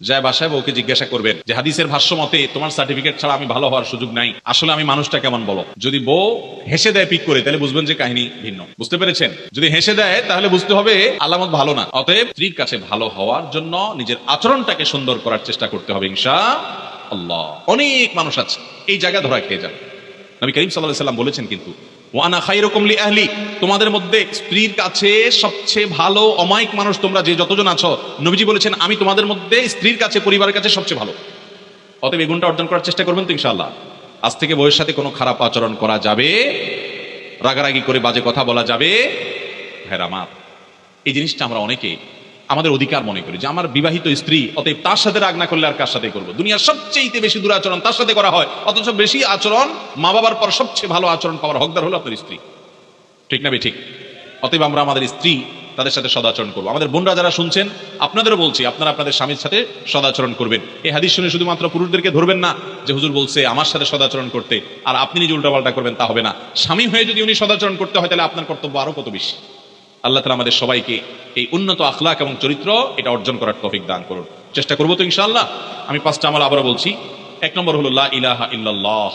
যায় বাসায় বউকে জিজ্ঞাসা করবেন যে, হাদিসের ভাষ্য মতে তোমার সার্টিফিকেট ছাড়া আমি ভালো হওয়ার সুযোগ নাই। আসলে আমি মানুষটা কেমন বলো? যদি বউ হেসে দেয় পিক করে, তাহলে বুঝবেন যে কাহিনী ভিন্ন। বুঝতে পেরেছেন? যদি হেসে দেয়, তাহলে বুঝতে হবে আলামত ভালো না। অতএব স্ত্রীর কাছে ভালো হওয়ার জন্য নিজের আচরণটাকে সুন্দর করার চেষ্টা করতে হবে ইনশা আল্লাহ অনেক মানুষ আছে, এই জায়গা ধরা খেয়ে যাবে। নবী করিম সাল্লাহ সাল্লাম বলেছেন কিন্তু ওয়ানা খাইরকম লি আহলি, তোমাদের মধ্যে স্ত্রীর কাছে সবচেয়ে ভালো অমায়িক মানুষ তোমরা যে যতজন আছো, নবীজি বলেছেন, আমি তোমাদের মধ্যে স্ত্রীর কাছে, পরিবারের কাছে সবচেয়ে ভালো। অতএব এই গুণটা অর্জন করার চেষ্টা করবেন তো ইনশাআল্লাহ। আজ থেকে বউয়ের সাথে কোনো খারাপ আচরণ করা যাবে? রাগারাগি করে বাজে কথা বলা যাবে? হ্যাঁ আমার এই জিনিসটা আমরা অনেকে আমাদের অধিকার মনে করি যে আমার বিবাহিত স্ত্রী, অতএব তার সাথে রাগ না করলে আর কার সাথে করব? দুনিয়ার সবচেয়ে বেশি দুরাচরণ তার সাথে করা হয়, অথচ বেশি আচরণ মা বাবার পর সবচেয়ে ভালো আচরণ পাওয়ার হকদার হলো আপনার স্ত্রী। ঠিক না ঠিক। অতএব আমরা আমাদের স্ত্রী তাদের সাথে সদাচরণ করব। আমাদের বোনরা যারা শুনছেন, আপনাদেরও বলছি, আপনারা আপনাদের স্বামীর সাথে সদাচরণ করবেন। এই হাদিস শুনে শুধুমাত্র পুরুষদেরকে ধরবেন না যে, হুজুর বলছে আমার সাথে সদাচরণ করতে, আর আপনি নিজে উল্টাপাল্টা করবেন, তা হবে না। স্বামী হয়ে যদি উনি সদাচরণ করতে হয়, তাহলে আপনার কর্তব্য আরও কত বেশি? আল্লাহ তালা আমাদের সবাইকে এই উন্নত আখলাক এবং চরিত্র এটা অর্জন করার তফিক দান করুন। চেষ্টা করব তো ইনশাল্লাহ আমি পাঁচটা আমল আবারও বলছি। এক নম্বর হলো লা ইলাহা ইল্লাল্লাহ।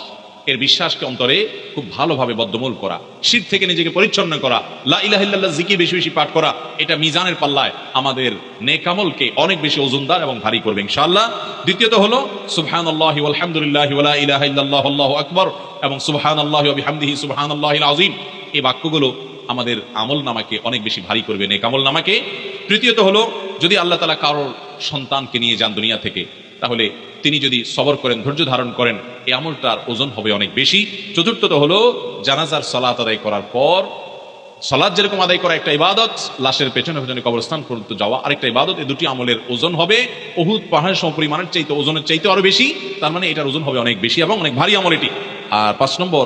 এর বিশ্বাসকে অন্তরে খুব ভালোভাবে বদ্ধমূল করা। শীত থেকে নিজেকে পরিচ্ছন্ন করা। লা ইলাহা ইল্লাল্লাহ জিকি বেশি বেশি পাঠ করা। এটা মিজানের পাল্লায় আমাদের নেকামলকে অনেক বেশি ওজনদার এবং ভারী করবে ইনশাআল্লাহ। দ্বিতীয়ত হলো, সুবহানাল্লাহি ওয়ালহামদুলিল্লাহি ওয়ালা ইলাহা ইল্লাল্লাহু, আল্লাহু আকবার এবং সুবহানাল্লাহি ওয়া বিহামদিহি সুবহানাল্লাহিল আযীম। এই বাক্যগুলো আমাদের আমল নামাকে অনেক বেশি ভারী করবে, নেক আমল নামাকে। তৃতীয়ত হলো, যদি আল্লাহ তালা কারোর সন্তানকে নিয়ে যান দুনিয়া থেকে, তাহলে তিনি যদি সবর করেন, ধৈর্য ধারণ করেন এই আমলটার ওজন হবে অনেক বেশি। চতুর্থত হলো, জানাজার সলাত আদায় করার পর সলাদ যেরকম আদায় করা একটা ইবাদত, লাশের পেছনে পেছনে কবরস্থান পর্যন্ত যাওয়া আরেকটা ইবাদত এই দুটি আমলের ওজন হবে। অহুত পাহাড় সমপরিমাণের চাইতে ওজনের চাইতে আরও বেশি, তার মানে এটার ওজন হবে অনেক বেশি এবং অনেক ভারী আমল এটি। আর পাঁচ নম্বর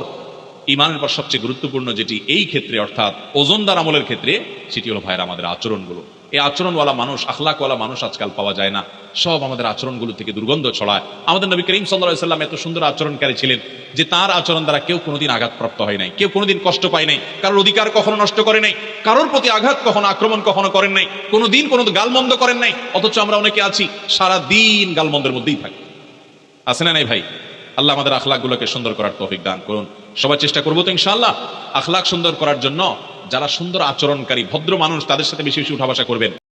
ইমানের পর সবচেয়ে গুরুত্বপূর্ণ যেটি এই ক্ষেত্রে, অর্থাৎ ওজনদার আমলের ক্ষেত্রে, সেটি হলো ভাইয়ের আমাদের আচরণগুলো। এই আচরণওয়ালা মানুষ, আখলাকওয়ালা মানুষ আজকাল পাওয়া যায় না। সব আমাদের আচরণগুলো থেকে দুর্গন্ধ ছড়ায়। আমাদের নবী করিম সাল্লাম এত সুন্দর আচরণকারী ছিলেন যে তার আচরণ দ্বারা কেউ কোনোদিন আঘাতপ্রাপ্ত হয় নাই। কেউ কোনোদিন কষ্ট পায় নাই। কারোর অধিকার কখনো নষ্ট করে নাই। কারোর প্রতি আঘাত কখনো আক্রমণ কখনো করেন নাই। কোনোদিন কোনো গালমন্দ করেন নাই। অথচ আমরা অনেকে আছি সারা দিন গালমন্দের মধ্যেই থাকি। আছে না নাই ভাই? আল্লাহ আমাদের আখলাকগুলোকে সুন্দর করার তৌফিক দান করুন। সবাই চেষ্টা করব তো ইনশাআল্লাহ। আখলাক সুন্দর করার জন্য যারা সুন্দর আচরণকারী, ভদ্র মানুষ, তাদের সাথে বেশি বেশি উঠা করবেন।